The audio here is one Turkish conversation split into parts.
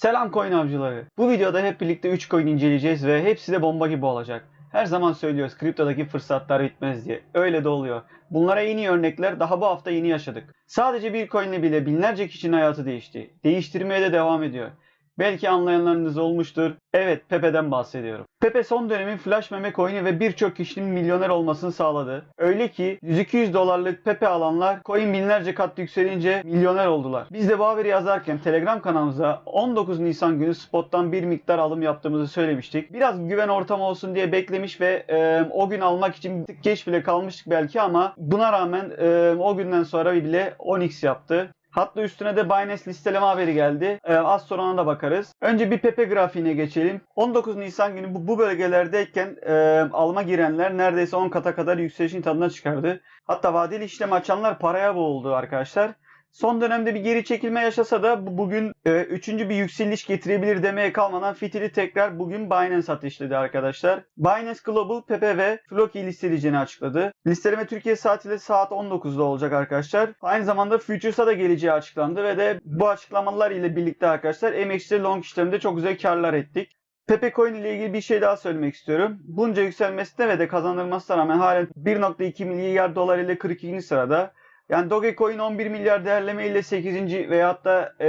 Selam coin avcıları. Bu videoda hep birlikte 3 coin inceleyeceğiz ve hepsi de bomba gibi olacak. Her zaman söylüyoruz kriptodaki fırsatlar bitmez diye. Öyle de oluyor. Bunlara en iyi örnekler daha bu hafta yeni yaşadık. Sadece bir coinle bile binlerce kişinin hayatı değişti. Değiştirmeye de devam ediyor. Belki anlayanlarınız olmuştur. Evet Pepe'den bahsediyorum. Pepe son dönemin flash meme coin'i ve birçok kişinin milyoner olmasını sağladı. Öyle ki 100-200 dolarlık Pepe alanlar coin binlerce kat yükselince milyoner oldular. Biz de bu haberi yazarken Telegram kanalımıza 19 Nisan günü spottan bir miktar alım yaptığımızı söylemiştik. Biraz güven ortamı olsun diye beklemiş ve e, o gün almak için geç bile kalmıştık belki ama buna rağmen e, o günden sonra bile 10x yaptı. Hatta üstüne de Binance listeleme haberi geldi. Ee, az sonra ona da bakarız. Önce bir Pepe grafiğine geçelim. 19 Nisan günü bu, bu bölgelerdeyken e, alma girenler neredeyse 10 kata kadar yükselişin tadına çıkardı. Hatta vadeli işlem açanlar paraya boğuldu arkadaşlar. Son dönemde bir geri çekilme yaşasa da bu- bugün e, üçüncü bir yükseliş getirebilir demeye kalmadan fitili tekrar bugün Binance ateşledi arkadaşlar. Binance Global, Pepe ve Floki listeleyeceğini açıkladı. Listeleme Türkiye saatiyle saat 19'da olacak arkadaşlar. Aynı zamanda Futures'a da geleceği açıklandı ve de bu açıklamalar ile birlikte arkadaşlar MX'de long işleminde çok güzel karlar ettik. Pepe Coin ile ilgili bir şey daha söylemek istiyorum. Bunca yükselmesine ve de kazandırmasına rağmen halen 1.2 milyar dolar ile 42. sırada. Yani Dogecoin 11 milyar değerleme ile 8. veyahut da e,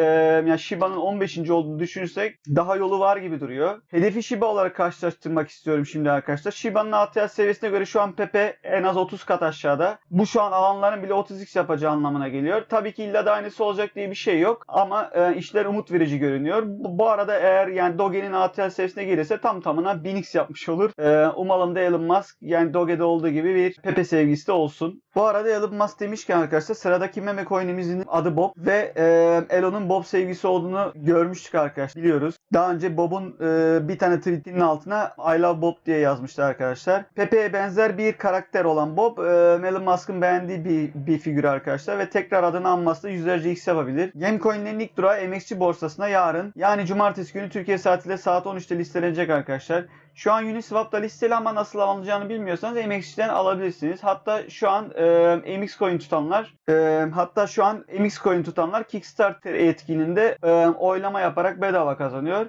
yani Shiba'nın 15. olduğunu düşünürsek daha yolu var gibi duruyor. Hedefi Shiba olarak karşılaştırmak istiyorum şimdi arkadaşlar. Shiba'nın ATH seviyesine göre şu an Pepe en az 30 kat aşağıda. Bu şu an alanların bile 30x yapacağı anlamına geliyor. Tabii ki illa da aynısı olacak diye bir şey yok. Ama e, işler umut verici görünüyor. Bu, bu arada eğer yani Doge'nin ATH seviyesine gelirse tam tamına 1000x yapmış olur. E, umalım da Elon Musk yani Doge'de olduğu gibi bir Pepe sevgisi de olsun. Bu arada Elon Musk demişken arkadaşlar sıradaki meme coin'imizin adı Bob ve e, Elon'un Bob sevgisi olduğunu görmüştük arkadaşlar biliyoruz. Daha önce Bob'un e, bir tane tweetinin altına I love Bob diye yazmıştı arkadaşlar. Pepe'ye benzer bir karakter olan Bob e, Elon Musk'ın beğendiği bir, bir figür arkadaşlar ve tekrar adını anması da yüzlerce x yapabilir. Gamecoin'lerin ilk durağı MXC borsasına yarın yani cumartesi günü Türkiye saatiyle saat 13'te listelenecek arkadaşlar. Şu an Uniswap'ta listeli ama nasıl alınacağını bilmiyorsanız MXC'den alabilirsiniz. Hatta şu an e, MX Coin tutanlar e, hatta şu an MX Coin tutanlar Kickstarter etkinliğinde e, oylama yaparak bedava kazanıyor.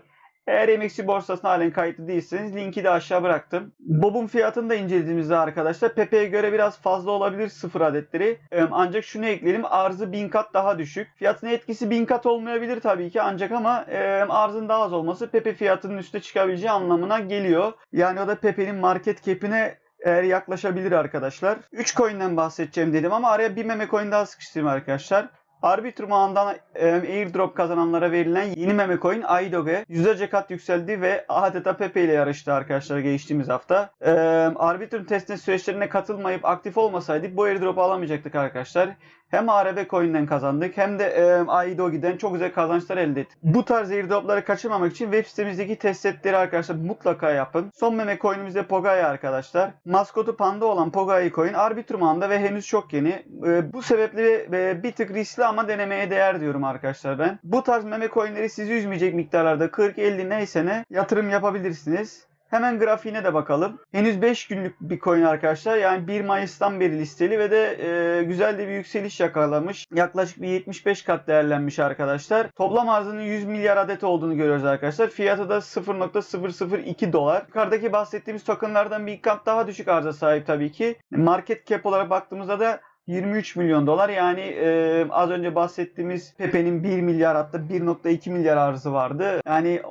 Eğer MXC borsasına halen kayıtlı değilseniz linki de aşağı bıraktım. Bob'un fiyatını da incelediğimizde arkadaşlar Pepe'ye göre biraz fazla olabilir sıfır adetleri. Ancak şunu ekleyelim arzı 1000 kat daha düşük. Fiyatına etkisi 1000 kat olmayabilir tabii ki ancak ama arzın daha az olması Pepe fiyatının üstüne çıkabileceği anlamına geliyor. Yani o da Pepe'nin market cap'ine eğer yaklaşabilir arkadaşlar. 3 coin'den bahsedeceğim dedim ama araya bir meme coin daha sıkıştırdım arkadaşlar. Arbitrum ağından e, airdrop kazananlara verilen yeni meme coin Aidoge yüzlerce kat yükseldi ve adeta Pepe ile yarıştı arkadaşlar geçtiğimiz hafta. E, Arbitrum testine süreçlerine katılmayıp aktif olmasaydık bu airdrop'u alamayacaktık arkadaşlar. Hem ARB coin'den kazandık hem de e, Aidoge'den çok güzel kazançlar elde ettik. Bu tarz airdrop'ları kaçırmamak için web sitemizdeki test setleri arkadaşlar mutlaka yapın. Son meme coin'imiz de Pogaya arkadaşlar. Maskotu panda olan Pogaya coin Arbitrum ağında ve henüz çok yeni. E, bu sebeple e, bir tık riskli ama denemeye değer diyorum arkadaşlar ben. Bu tarz meme coin'leri sizi üzmeyecek miktarlarda 40-50 neyse ne yatırım yapabilirsiniz. Hemen grafiğine de bakalım. Henüz 5 günlük bir coin arkadaşlar. Yani 1 Mayıs'tan beri listeli ve de e, güzel de bir yükseliş yakalamış. Yaklaşık bir 75 kat değerlenmiş arkadaşlar. Toplam arzının 100 milyar adet olduğunu görüyoruz arkadaşlar. Fiyatı da 0.002 dolar. Yukarıdaki bahsettiğimiz tokenlardan bir kat daha düşük arza sahip tabii ki. Market cap olarak baktığımızda da 23 milyon dolar yani e, az önce bahsettiğimiz Pepe'nin 1 milyar hatta 1.2 milyar arzı vardı. Yani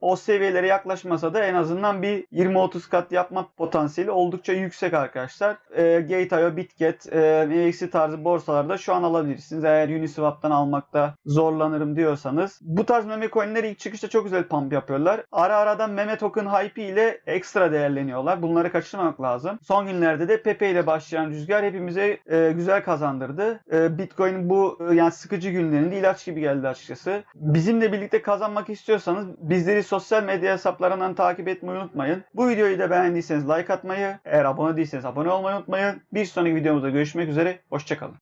o, seviyelere yaklaşmasa da en azından bir 20-30 kat yapma potansiyeli oldukça yüksek arkadaşlar. E, Gate.io, Bitget, e, MXC tarzı borsalarda şu an alabilirsiniz. Eğer Uniswap'tan almakta zorlanırım diyorsanız. Bu tarz meme coinleri ilk çıkışta çok güzel pump yapıyorlar. Ara aradan meme token hype ile ekstra değerleniyorlar. Bunları kaçırmamak lazım. Son günlerde de Pepe ile başlayan rüzgar hepimize e, güzel kazandırdı. E, Bitcoin bu e, yani sıkıcı günlerinde ilaç gibi geldi açıkçası. Bizimle birlikte kazanmak istiyorsanız bizleri sosyal medya hesaplarından takip etmeyi unutmayın. Bu videoyu da beğendiyseniz like atmayı, eğer abone değilseniz abone olmayı unutmayın. Bir sonraki videomuzda görüşmek üzere. Hoşçakalın.